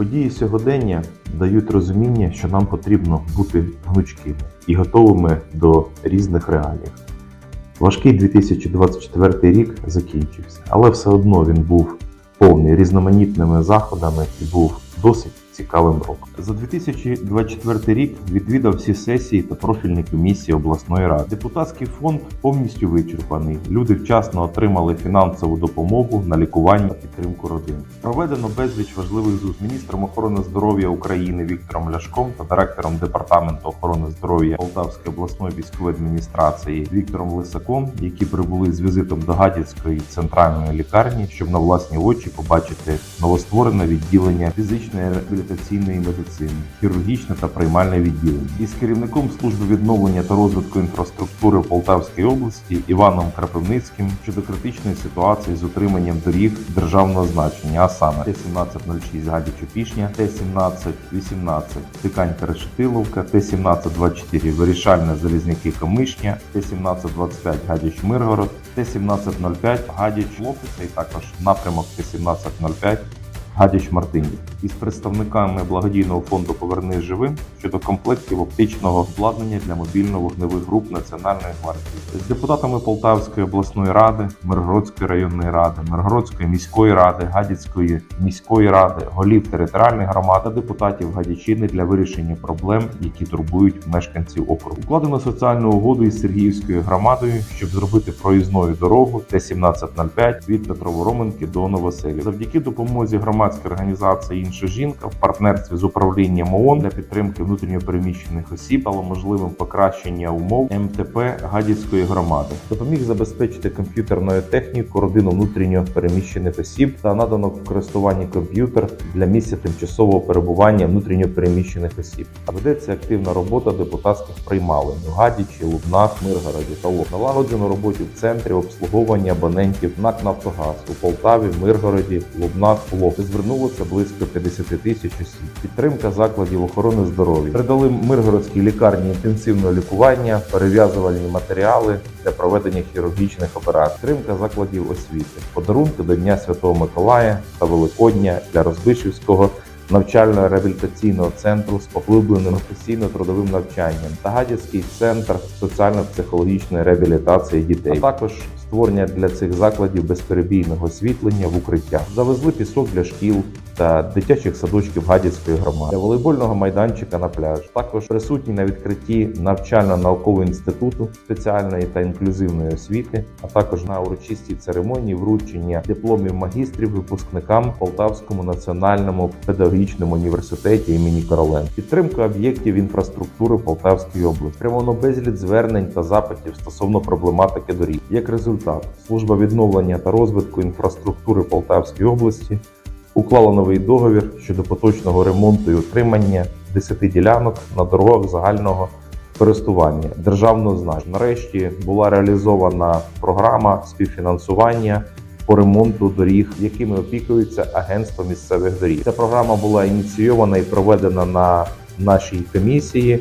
Події сьогодення дають розуміння, що нам потрібно бути гнучкими і готовими до різних реалій. Важкий 2024 рік закінчився, але все одно він був повний різноманітними заходами і був досить цікавим роком. За 2024 рік відвідав всі сесії та профільні комісії обласної ради. Депутатський фонд повністю вичерпаний. Люди вчасно отримали фінансову допомогу на лікування та підтримку родин. Проведено безліч важливих зустрічей з міністром охорони здоров'я України Віктором Ляшком та директором департаменту охорони здоров'я Полтавської обласної військової адміністрації Віктором Лисаком, які прибули з візитом до Гадяцької центральної лікарні, щоб на власні очі побачити новостворене відділення фізичної реабілітаційної медицини, хірургічне та приймальне відділення. Із керівником служби відновлення та розвитку інфраструктури в Полтавській області Іваном Крапивницьким щодо критичної ситуації з утриманням доріг державного значення, а саме Т-1706 Гадяч-Опішня, Т-1718 Тиканька Решетиловка, Т-1724 Вирішальне Залізняки Комишня, Т-1725 Гадяч Миргород, Т-1705 Гадяч Лопица і також напрямок Т-1705 Гадяч Мартинів із представниками благодійного фонду Повернись живим щодо комплектів оптичного обладнання для мобільно-вогневих груп Національної гвардії з депутатами Полтавської обласної ради, Миргородської районної ради, Миргородської міської ради, Гадяцької міської ради, голів територіальних громад та депутатів Гадячини для вирішення проблем, які турбують мешканців округу. Укладено соціальну угоду із Сергіївською громадою, щоб зробити проїзною дорогу Т-1705 від Петровороменки до Новоселі. Завдяки допомозі громадської організації інша жінка в партнерстві з управлінням ООН для підтримки внутрішньопереміщених осіб стало можливим покращення умов МТП Гадяцької громади. Допоміг забезпечити комп'ютерною технікою родину внутрішньо переміщених осіб та надано в користуванні комп'ютер для місця тимчасового перебування внутрішньо переміщених осіб. Ведеться активна робота депутатських приймалень у Гадячі, Лубнах, Миргороді та Лоб. Налагоджено роботі в центрі обслуговування абонентів НАК Нафтогаз у Полтаві, Миргороді, Лубнах, Лоб. Звернулося близько 50 тисяч осіб. Підтримка закладів охорони здоров'я. Передали Миргородській лікарні інтенсивного лікування, перев'язувальні матеріали для проведення хірургічних операцій. Підтримка закладів освіти. Подарунки до Дня Святого Миколая та Великодня для Розбишівського навчально-реабілітаційного центру з поглибленим професійно-трудовим навчанням та Гадяцький центр соціально-психологічної реабілітації дітей, а також створення для цих закладів безперебійного освітлення в укриттях. Завезли пісок для шкіл та дитячих садочків Гадяцької громади, для волейбольного майданчика на пляж. Також присутні на відкритті навчально-наукового інституту спеціальної та інклюзивної освіти, а також на урочистій церемонії вручення дипломів магістрів випускникам Полтавському національному педагогічному університеті імені Короленко. Підтримка об'єктів інфраструктури Полтавської області. Прямовано безліч звернень та запитів стосовно проблематики доріг. Як результат, служба відновлення та розвитку інфраструктури Полтавської області уклала новий договір щодо поточного ремонту і утримання 10 ділянок на дорогах загального користування державного значення. Нарешті була реалізована програма співфінансування по ремонту доріг, якими опікується агентство місцевих доріг. Ця програма була ініційована і проведена на нашій комісії.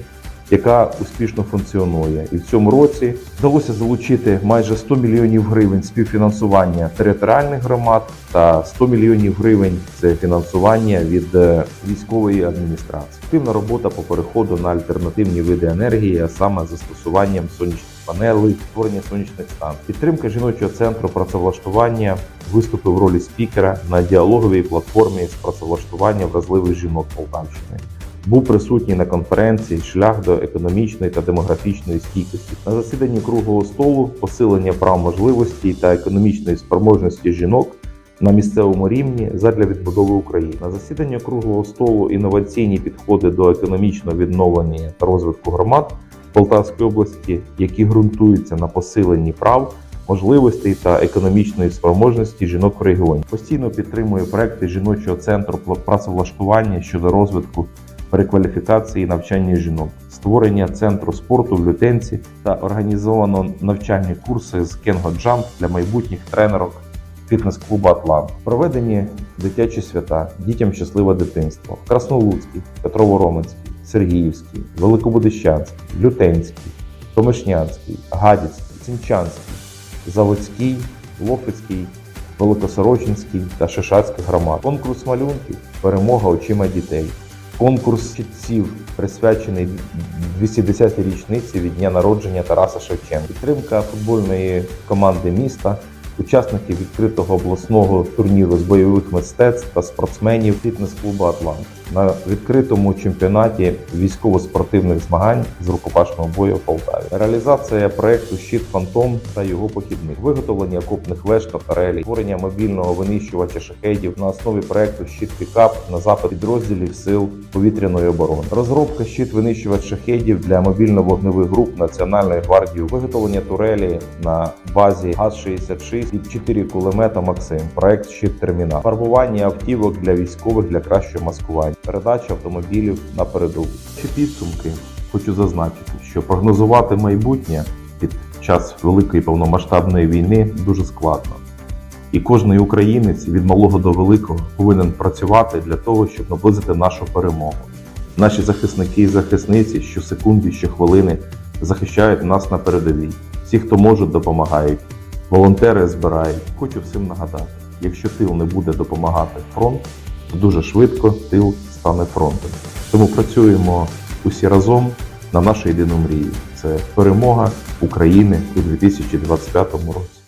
Яка успішно функціонує, і в цьому році вдалося залучити майже 100 мільйонів гривень співфінансування територіальних громад та 100 мільйонів гривень це фінансування від е, військової адміністрації. Активна робота по переходу на альтернативні види енергії, а саме застосуванням сонячних панелей, створення сонячних станцій. Підтримка жіночого центру працевлаштування виступив в ролі спікера на діалоговій платформі з працевлаштування вразливих жінок Полтавщини був присутній на конференції Шлях до економічної та демографічної стійкості на засіданні круглого столу посилення прав можливості та економічної спроможності жінок на місцевому рівні задля відбудови України на засіданні круглого столу інноваційні підходи до економічного відновлення та розвитку громад Полтавської області, які ґрунтуються на посиленні прав. Можливостей та економічної спроможності жінок в регіоні постійно підтримує проекти жіночого центру працевлаштування щодо розвитку перекваліфікації навчання жінок, створення центру спорту в Лютенці та організовано навчальні курси з Кенго Джамп для майбутніх тренерок фітнес-клубу Атлант. Проведені дитячі свята, дітям щасливе дитинство. Краснолуцький, Петрово-Роменський, Сергіївський, Великобудищанський, Лютенський, Томишнянський, Гадяцький, Цінчанський, Заводський, Лофицький Великосорочинській та Шишацьких громад. Конкурс малюнків перемога очима дітей. Конкурс чітців присвячений 210-й річниці від дня народження Тараса Шевченка. Підтримка футбольної команди міста, учасників відкритого обласного турніру з бойових мистецтв та спортсменів фітнес-клубу Атлант на відкритому чемпіонаті військово-спортивних змагань з рукопашного бою в Полтаві. Реалізація проекту Щит Фантом та його похідник, виготовлення окопних веж та тарелей, створення мобільного винищувача шахедів на основі проекту Щит Пікап на запит підрозділів сил повітряної оборони, розробка щит винищувач шахедів для мобільно-вогневих груп Національної гвардії, виготовлення турелі на базі ГАЗ-66 і 4 кулемета Максим, проект Щит Термінал, фарбування автівок для військових для кращого маскування, передача автомобілів на передову. Чи підсумки хочу зазначити, що прогнозувати майбутнє під час великої повномасштабної війни дуже складно. І кожний українець від малого до великого повинен працювати для того, щоб наблизити нашу перемогу. Наші захисники і захисниці щосекунди, щохвилини захищають нас на передовій. Всі, хто можуть, допомагають. Волонтери збирають. Хочу всім нагадати: якщо тил не буде допомагати фронт, то дуже швидко тил стане фронтом. Тому працюємо усі разом на нашу єдину мрію. Це перемога України у 2025 році.